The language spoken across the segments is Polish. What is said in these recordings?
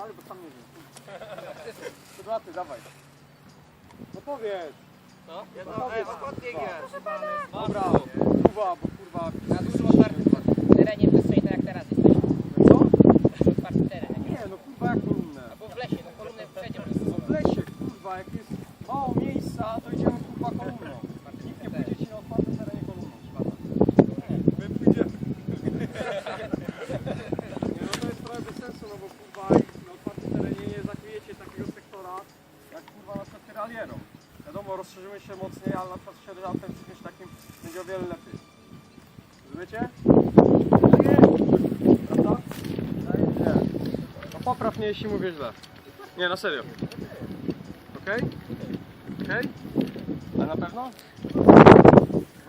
dalej, bo sam nie wiem. To dwa ty, dawaj. No powiedz. Co? No powiedz. Skąd biegniesz? Dobra, kurwa, bo kurwa... Na dużym otwartym terenie przestrzeni, tak jak teraz jesteśmy. Co? Otwarty teren. Nie, no kurwa jak kolumnę. Albo w lesie, no kolumny przejdzie przez No w lesie, kurwa, jak jest mało miejsca, to idziemy kurwa kolumną. Nikt nie pójdzie ci na otwartym terenie kolumną, szkoda. My pójdziemy. Nie, no to jest trochę bez sensu, no bo kurwa na otwartym terenie nie zakryjecie takiego sektora, jak kurwa na przykład tyralierą. Wiadomo, rozszerzymy się mocniej, ale na przykład z sierżantem czy czymś takim będzie o wiele lepiej. Rozumiecie? Prawda? Nie. No popraw mnie, jeśli mówię źle. Nie, na serio. Okej? Okej? A na pewno?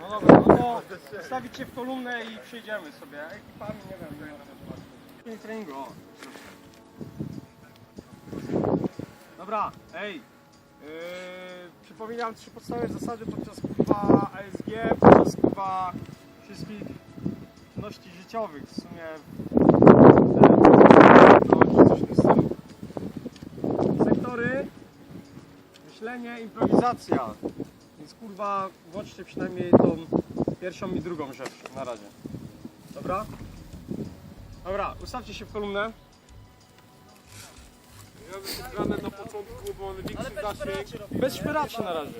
No dobra, no to wstawić cię w kolumnę i przyjdziemy sobie. Ekipami, nie wiem, nie wiem. treningu. Dobra, ej. Yy, przypominam trzy podstawowe zasady podczas kurwa ASG, podczas kurwa wszystkich czynności życiowych. W sumie stylu. Sektory, myślenie, improwizacja. Więc kurwa, włączcie przynajmniej tą pierwszą i drugą rzecz na razie. Dobra? Dobra, ustawcie się w kolumnę. Ja bym granę na początku, bo on większy zasięg. Bez szperaczy na razie.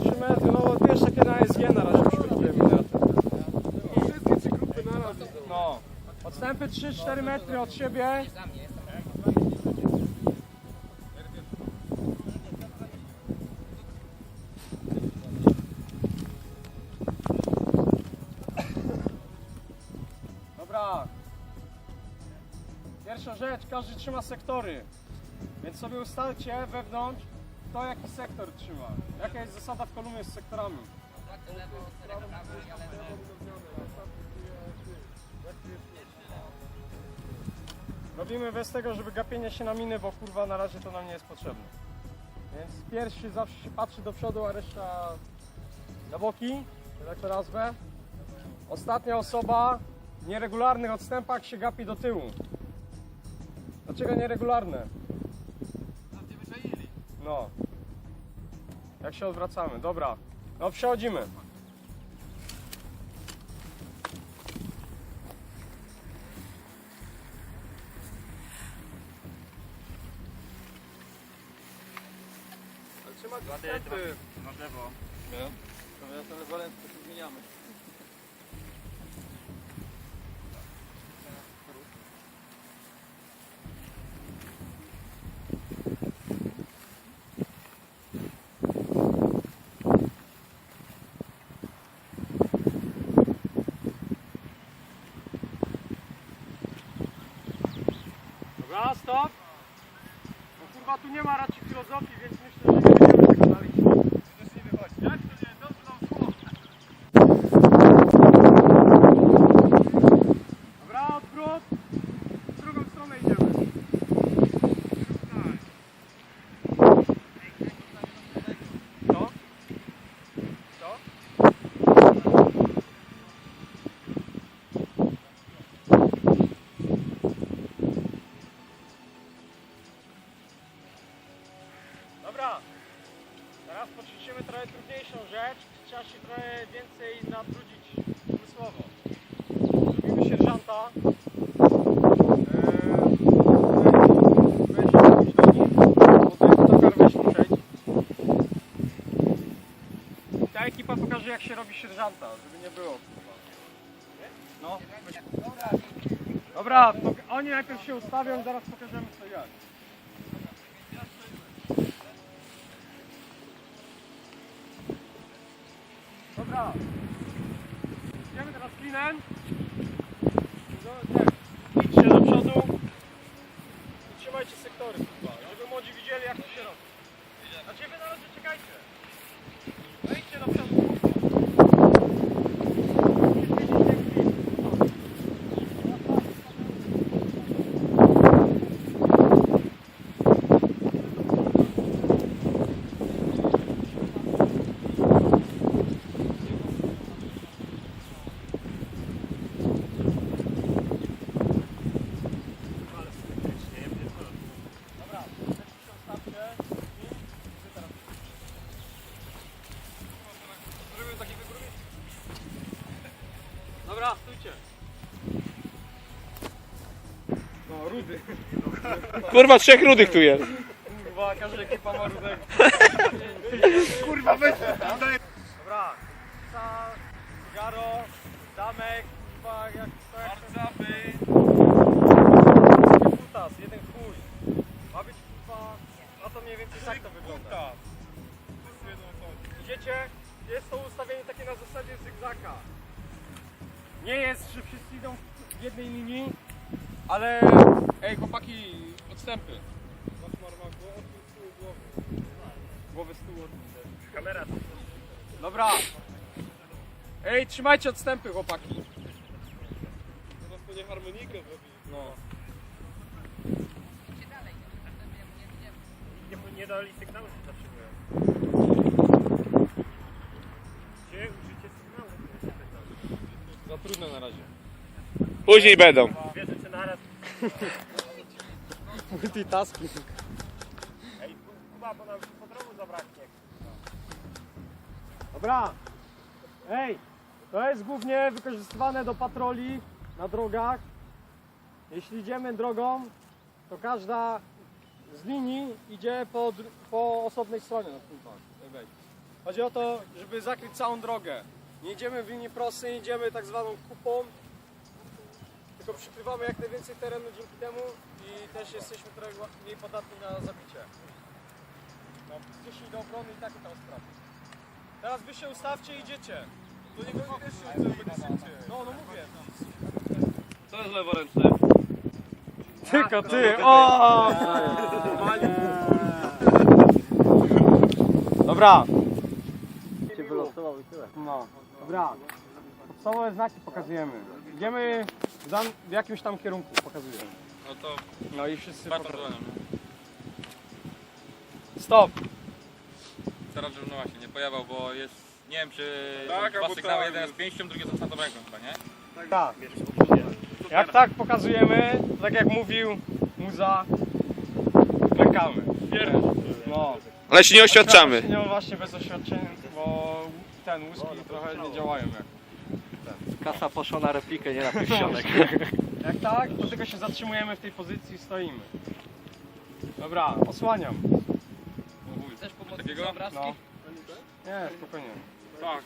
3 metry, no wiesz jakie na SG na razie przygotujemy na to. Wszystkie trzy grupy na razie. No. Odstępy 3-4 metry od siebie. Każdy trzyma sektory. Więc sobie ustalcie wewnątrz, kto jaki sektor trzyma. Jaka jest zasada w kolumnie z sektorami. Robimy bez tego, żeby gapienie się na miny, bo kurwa na razie to nam nie jest potrzebne. Więc pierwszy zawsze się patrzy do przodu, a reszta na boki, że tak. Ostatnia osoba w nieregularnych odstępach się gapi do tyłu. Dlaczego nieregularne? No. Jak się odwracamy? Dobra. No przechodzimy. Ale trzymać wstępy. Ja to leworem to zmieniamy. Dobra, stop. Bo kurwa tu nie ma raczej filozofii, więc myślę, że nie będziemy tego dalej. Też nie wychodzi. Jak to nie? Dobrze nam szło. Dobra, odwrót. W drugą stronę idziemy. Co? Co? Dobra, teraz poćwiczymy trochę trudniejszą rzecz. Trzeba się trochę więcej natrudzić umysłowo. Zrobimy sierżanta. Eee, weź jakiś do nich. Tokar weź tu przejdź. Ta ekipa pokaże jak się robi sierżanta, żeby nie było. No. Dobra, oni najpierw się ustawią, zaraz pokażemy co i jak. Dobra. Idziemy teraz klinem. No, nie. Idźcie do przodu. Trzymajcie sektory, kurwa, żeby młodzi widzieli jak to się robi. A ciebie na razie czekajcie. Wejdźcie do przodu. Kurwa, trzech rudych tu jest. Kurwa, każda ekipa ma rudego. Kurwa, weź! Dobra, Sa, Garo, Damek, kurwa, jak to jak Marcaby. Kutas, jeden chuj. Ma być kurwa, a to mniej więcej tak to wygląda. Idziecie, jest to ustawienie takie na zasadzie zygzaka. Nie jest, że wszyscy idą w jednej linii, ale... Ej chłopaki, odstępy. Głowy. Głowy z tyłu Kamera. Dobra. Ej, trzymajcie odstępy, chłopaki. Teraz nie harmonikę zrobi. No. Nie, nie dali sygnału, że zatrzymują. Gdzie użycie sygnału? Za trudne na razie. Później będą. Multitasking. Ej, Kuba, bo nam podrobu zabraknie. Dobra. Ej, to jest głównie wykorzystywane do patroli na drogach. Jeśli idziemy drogą, to każda z linii idzie po, po osobnej stronie. Chodzi o to, żeby zakryć całą drogę. Nie idziemy w linii prostej, idziemy tak zwaną kupą, tylko przykrywamy jak najwięcej terenu dzięki temu i też jesteśmy trochę mniej podatni na zabicie. No, gdzieś idą obrony i takie tam sprawy. Teraz wy się ustawcie i idziecie. To nie szybciej. No, no mówię. Co jest leworęczne? Tylko ty, o! Dobra. Cię wylosował i tyle. No, dobra. Podstawowe znaki pokazujemy. Idziemy w, dan- w jakimś tam kierunku, pokazujemy. No to No i wszyscy bardzo pokazują. dłonią. Stop! Teraz żebym no właśnie nie pojawiał, bo jest, nie wiem czy Tak, albo dwa sygnały, tak. jeden jest pięścią, drugi jest ostatnią ręką chyba, nie? Tak. Jak tak pokazujemy, tak jak mówił Muza, klękamy. No. Ale się nie oświadczamy. Nie właśnie bez oświadczeń, bo ten łuski trochę nie działają jak. Kasa poszła na replikę, nie na pierścionek. Jak tak, to tylko się zatrzymujemy w tej pozycji i stoimy. Dobra, osłaniam. Chcesz pomóc Takiego? z obrazki? No. Nie, spokojnie. Tak.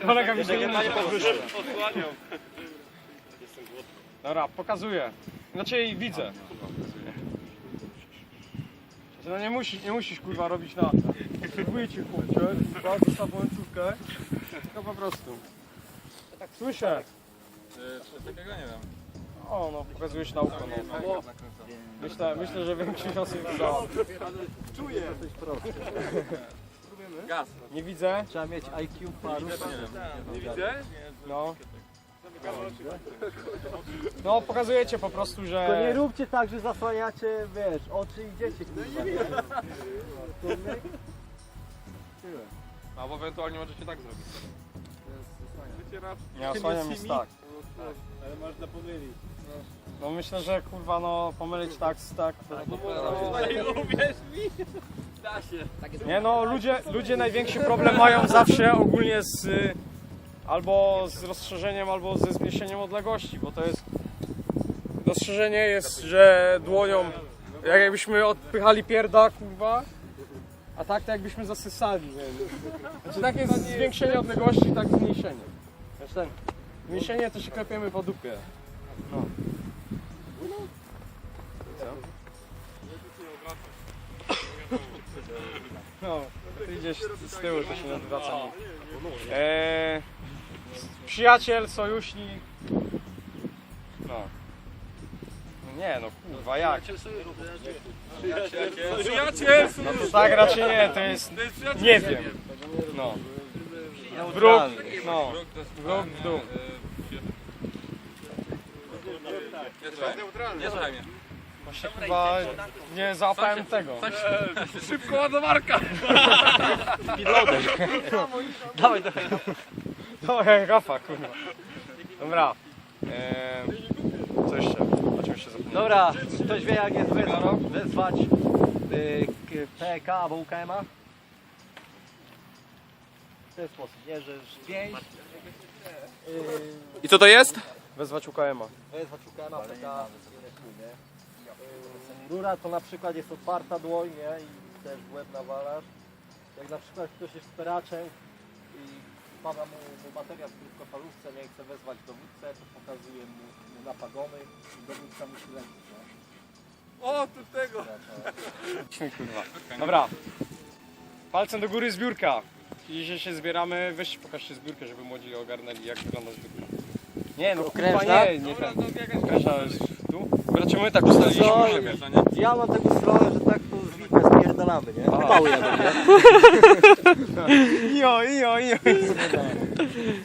Kolega mi się nie daje Odsłaniam. Dobra, pokazuję. Znaczy widzę. No nie musisz, nie musisz kurwa robić na cię chłopcze, kurwa, zostaw łańcuchkę. Tylko po prostu. Słyszę. Czy coś takiego nie wiem. O, no pokazujesz naukę, no. Myślę, myślę, że większość osób to Gaz. nie widzę. Trzeba mieć IQ paru. Nie widzę? No. No pokazujecie po prostu, To że... nie róbcie tak, że zasłaniacie, wiesz, oczy i idziecie. kurwa. Albo ewentualnie możecie tak zrobić. Nie, osłaniam jest tak. Ale można pomylić. No myślę, że kurwa no pomylić tak z tak. To... Uwierz mi! Da się. Tak. Nie no, ludzie, ludzie największy problem mają zawsze ogólnie z y, albo z rozszerzeniem, albo ze zmniejszeniem odległości, bo to jest rozszerzenie jest, że dłonią jak jakbyśmy odpychali pierda, kurwa, a tak to jakbyśmy zasysali, więc. Znaczy tak jest zwiększenie odległości, tak zmniejszenie. Zmniejszenie to się klepiemy po dupie. No. No, ty idziesz z tyłu, to się nie odwraca. Eee, przyjaciel, sojusznik. No. No Nie no, kurwa, jak? Przyjaciel! No to tak raczej nie, to jest, nie wiem. No. Wróg, no. Wróg to jest Wróg w dół. Nie słuchaj mnie. Właśnie chyba nie załapałem tego. Szybko ładowarka! Dawaj, dawaj. No, Rafa, kurwa. Dobra. Eee, co jeszcze? O czym jeszcze zapomniałem? Dobra, ktoś wie jak jest wezwać, wezwać y, k- PK albo UKM-a? W ten sposób, nie, że pięć. I co to jest? Wezwać UKM-a. wezwać UKM-a, PK, nie? Yy, Rura to na przykład jest otwarta dłoń, nie? I też w łeb nawalasz. Jak na przykład ktoś jest peraczem i pada mu, mu materiał w krótkofalówce, nie chce wezwać dowódcę, to pokazuje mu, mu na pagony i dowódca musi lecieć, nie? O, tu tego! Kurwa. Dobra. Palcem do góry zbiórka. Dzisiaj się zbieramy. Weźcie pokażcie zbiórkę, żeby młodzi ogarnęli jak wygląda zbiórka. Nie no, kurwa nie, nie ten. Okrężna jest tu. Zobaczymy, my tak ustaliliśmy Co? ziemię. No? Ja mam taką stronę, że spierdalamy, nie? Mały jeden, nie? Ijo, ijo, ijo.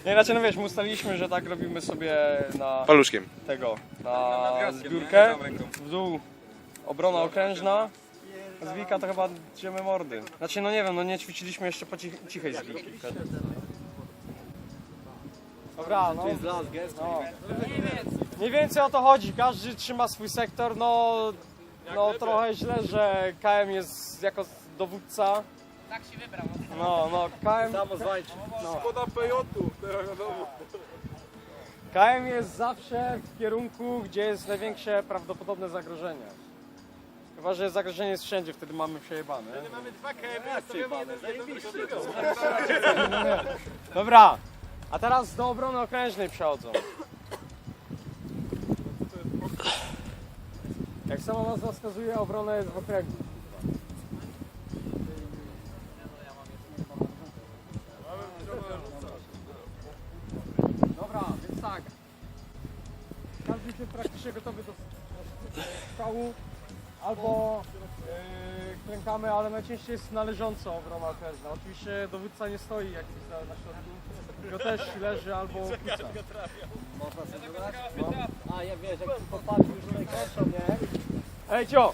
Nie, znaczy no wiesz, my ustaliliśmy, że tak robimy sobie na Paluszkiem. tego, Na zbiórkę. W dół obrona okrężna. Z Wika to chyba idziemy mordy. Znaczy no nie wiem, no nie ćwiczyliśmy jeszcze po cich, cichej zbiki. Dobra, no. No. Mniej więcej o to chodzi, każdy trzyma swój sektor, no, no trochę źle, że KM jest jako dowódca. Tak się wybrał. No, no, KM, Samozwańczy. no. Szkoda pejotu, teraz wiadomo. KM jest zawsze w kierunku, gdzie jest największe prawdopodobne zagrożenie. Chyba, że zagrożenie jest wszędzie, wtedy mamy przejebane. Mamy dwa KM, stawiamy jeden zajebiście. Dobra, a teraz do obrony okrężnej przechodzą. Jak sama nazwa wskazuje, obrona jest w okręgu. Dobra, więc tak. Każdy się praktycznie gotowy do strzału albo yy, klękamy, ale najczęściej jest należąco obrona okrężna. Oczywiście dowódca nie stoi jak na, na środku, tylko też leży albo kuca. Można sobie dodać? No. A ja wiesz, jak popatrzył już tutaj kończą, nie? Ej, cio!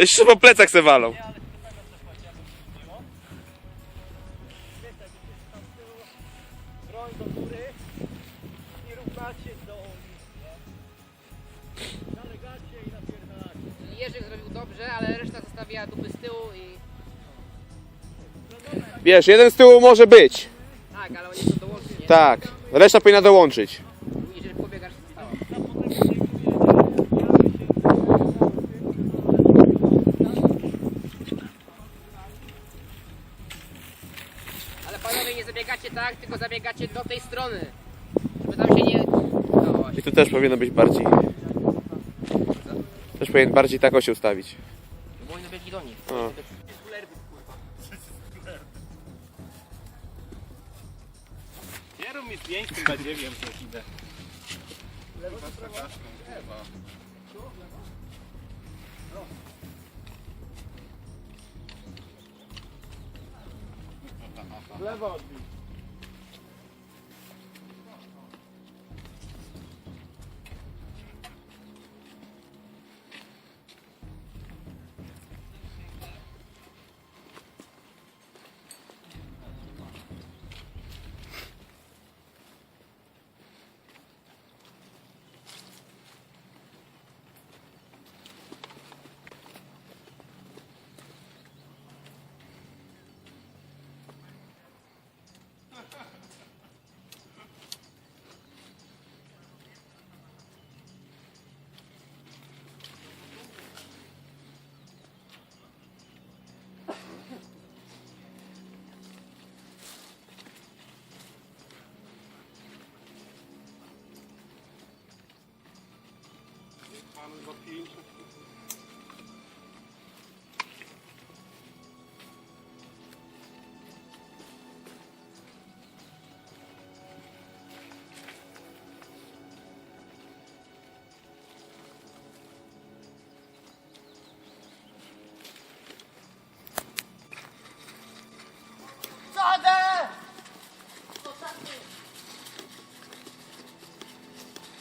Jeszcze po plecach se walą. Jerzyk zrobił dobrze, ale reszta zostawiła dupy z tyłu i... Wiesz, jeden z tyłu może być. Tak, ale oni to dołączyli, nie? Tak. Reszta powinna dołączyć. Jeżeli pobiegasz, to stało. Ale panowie nie zabiegacie tak, tylko tej strony. Żeby tam się nie... No właśnie. I tu też powinno być bardziej. Też powinien bardziej tak się ustawić. Bo oni dobiegli do nich. O. Nie rób mi zdjęć tym badziewiem, co idę. Lewo. Pan za pięć.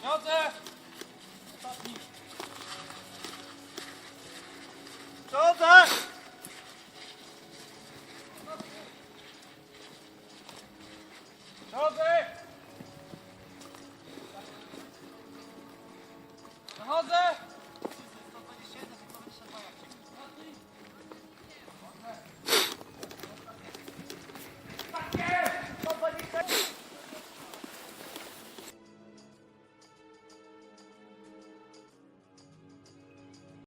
Chodzę!